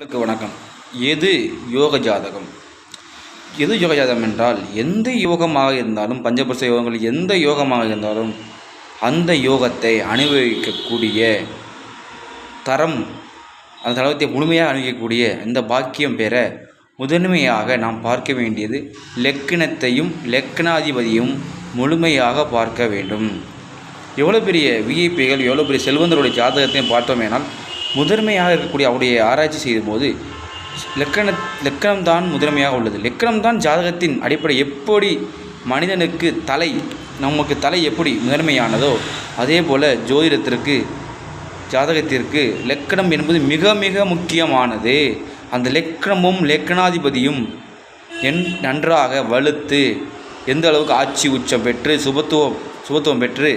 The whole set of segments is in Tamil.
உங்களுக்கு வணக்கம். எது யோக ஜாதகம்? எது யோக ஜாதகம் என்றால் எந்த யோகமாக இருந்தாலும் பஞ்சபுருஷ யோகங்கள் எந்த யோகமாக இருந்தாலும் அந்த யோகத்தை அனுபவிக்கக்கூடிய தரம் அந்த தளத்தை முழுமையாக அனுபவிக்கக்கூடிய இந்த பாக்கியம் பெற முதன்மையாக நாம் பார்க்க வேண்டியது லெக்கணத்தையும் லெக்கணாதிபதியும் முழுமையாக பார்க்க வேண்டும். எவ்வளோ பெரிய விஐபிகள் எவ்வளோ பெரிய செல்வந்தருடைய ஜாதகத்தையும் பார்த்தோமேனால் முதன்மையாக இருக்கக்கூடிய அவருடைய ஆராய்ச்சி செய்யும்போது லக்கண லக்கணம்தான் முதன்மையாக உள்ளது. லக்கணம்தான் ஜாதகத்தின் அடிப்படை எப்படி மனிதனுக்கு தலை நமக்கு தலை எப்படி முதன்மையானதோ அதே போல் ஜோதிடத்திற்கு ஜாதகத்திற்கு லக்கணம் என்பது மிக மிக முக்கியமானது. அந்த லக்கணமும் லக்கணாதிபதியும் என் நன்றாக வலுத்து எந்த அளவுக்கு ஆட்சி உச்சம் பெற்று சுபத்துவம் சுபத்துவம் பெற்று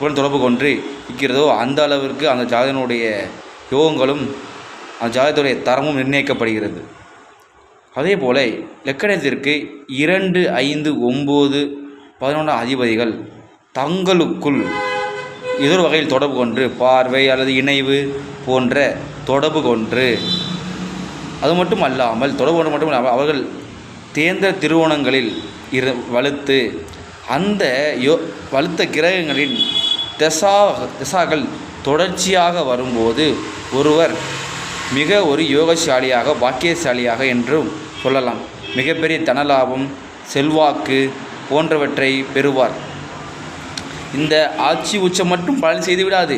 உடன் தொடர்பு கொண்டு இருக்கிறதோ அந்த அளவிற்கு அந்த ஜாதகனுடைய யோகங்களும் அந்த ஜாதகத்துடைய தரமும் நிர்ணயிக்கப்படுகிறது. அதே போல் லக்கணத்திற்கு இரண்டு ஐந்து ஒம்பது பதினொன்றாம் அதிபதிகள் தங்களுக்குள் ஏதோ வகையில் தொடர்பு கொண்டு பார்வை அல்லது இணைவு போன்ற தொடர்பு கொண்டு. அது மட்டும் அல்லாமல் தொடர்பு கொண்டு மட்டும் இல்லாமல் அவர்கள் தேர்ந்த திருவோணங்களில் இரு வலுத்து அந்த யோ வலுத்த கிரகங்களின் திசா திசாக்கள் தொடர்ச்சியாக வரும்போது ஒருவர் மிக ஒரு யோகசாலியாக பாக்கியசாலியாக என்றும் சொல்லலாம். மிகப்பெரிய தனலாபம் செல்வாக்கு போன்றவற்றை பெறுவார். இந்த ஆட்சி உச்சம் மட்டும் பலன் செய்துவிடாது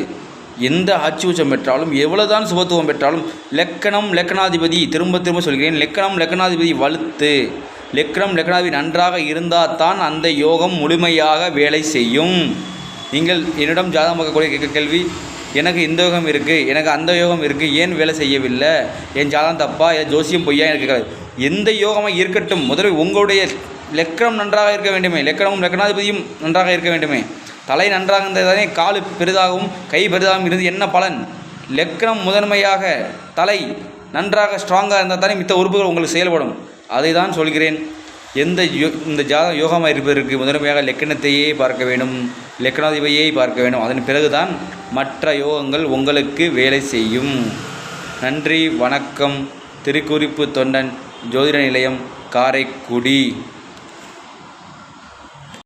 எந்த ஆட்சி உச்சம் பெற்றாலும் எவ்வளவுதான் சுபத்துவம் பெற்றாலும் லக்கணம் லக்கணாதிபதி திரும்ப திரும்ப சொல்கிறேன் லக்கணம் லக்கணாதிபதி வலுத்து லக்கணம் லக்கணாதிபதி நன்றாக இருந்தால் தான் அந்த யோகம் முழுமையாக வேலை செய்யும். நீங்கள் என்னிடம் ஜாதகம் பார்க்கக்கூடிய கேட்க கேள்வி எனக்கு இந்த யோகம் இருக்குது எனக்கு அந்த யோகம் இருக்குது ஏன் வேலை செய்யவில்லை? என் ஜாதகம் தப்பா? என் ஜோசியம் பொய்யா? எனக்கு எந்த யோகமாக இருக்கட்டும். முதலில் உங்களுடைய லக்கணம் நன்றாக இருக்க வேண்டுமே. லக்கணமும் லக்கணாதிபதியும் நன்றாக இருக்க வேண்டுமே. தலை நன்றாக இருந்ததானே கால் பெரிதாகவும் கை பெரிதாகவும் இருந்து என்ன பலன்? லக்கணம் முதன்மையாக தலை நன்றாக ஸ்ட்ராங்காக இருந்தால் தானே மித்த உறுப்புகள் உங்களுக்கு செயல்படும். அதை தான் சொல்கிறேன். எந்த யோ இந்த ஜாதகம் யோகமாக இருப்பதற்கு முதன்மையாக லக்கணத்தையே பார்க்க வேண்டும். லக்கணாதிபதியை பார்க்க வேண்டும். அதன் பிறகுதான் மற்ற யோகங்கள் உங்களுக்கு வேலை செய்யும். நன்றி வணக்கம். திருக்குறிப்பு தொண்டன் ஜோதிட நிலையம் காரைக்குடி.